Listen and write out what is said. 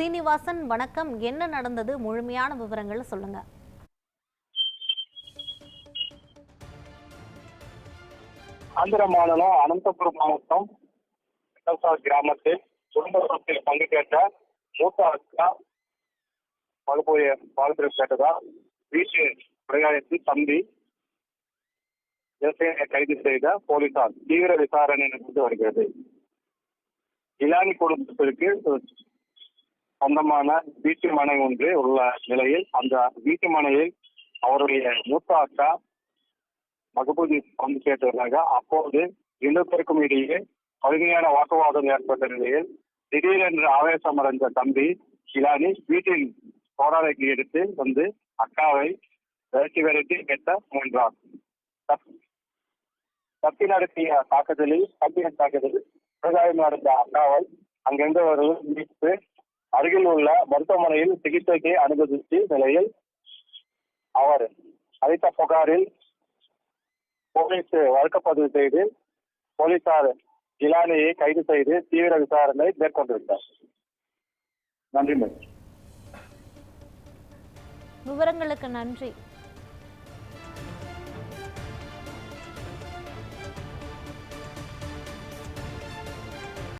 சீனிவாசன் வணக்கம். என்ன நடந்தது? முழுமையான விவரங்களை சொல்லுங்க. ஆந்திர மாநிலம் அனந்தபுரம் மாவட்டம் கிராமத்தில் குடும்பத்தில் பங்கு கேட்ட மூத்த அக்கா பகுப்போய பாலத்தில் கேட்டதா வீட்டு பிரகாரத்தில் தம்பி விவசாயியை கைது செய்த போலீசார் தீவிர விசாரணை நடந்து வருகிறது. இலானி குடும்பத்திற்கு சொந்தமான வீட்டு மனை ஒன்று உள்ள நிலையில் அந்த வீட்டு மனையில் அவருடைய மூத்த அக்கா மகபூதி வந்து கேட்டதாக அப்போது இன்னொருத்தருக்கும் இடையே கடுமையான வாக்குவாதம் ஏற்பட்ட நிலையில் திடீரென்று ஆவேசம் அடைந்த தம்பி இலானி வீட்டின் போராளைக்கு எடுத்து வந்து அக்காவை விரட்டி விரட்டி கெட்ட முயன்றார். தப்பி நடத்திய தாக்குதலில் தப்பின தாக்குதலில் விவசாயம் நடந்த அக்காவை அங்கிருந்து ஒரு மீட்பு அருகில் உள்ள மருத்துவமனையில் சிகிச்சைக்கு அனுமதித்த நிலையில் அவர் அளித்த புகாரில் போலீஸ் வழக்கப்பதிவு செய்து போலீசார் இலானியை கைது செய்து தீவிர விசாரணை மேற்கொண்டிருந்தார் நன்றி மேடம். விவரங்களுக்கு நன்றி.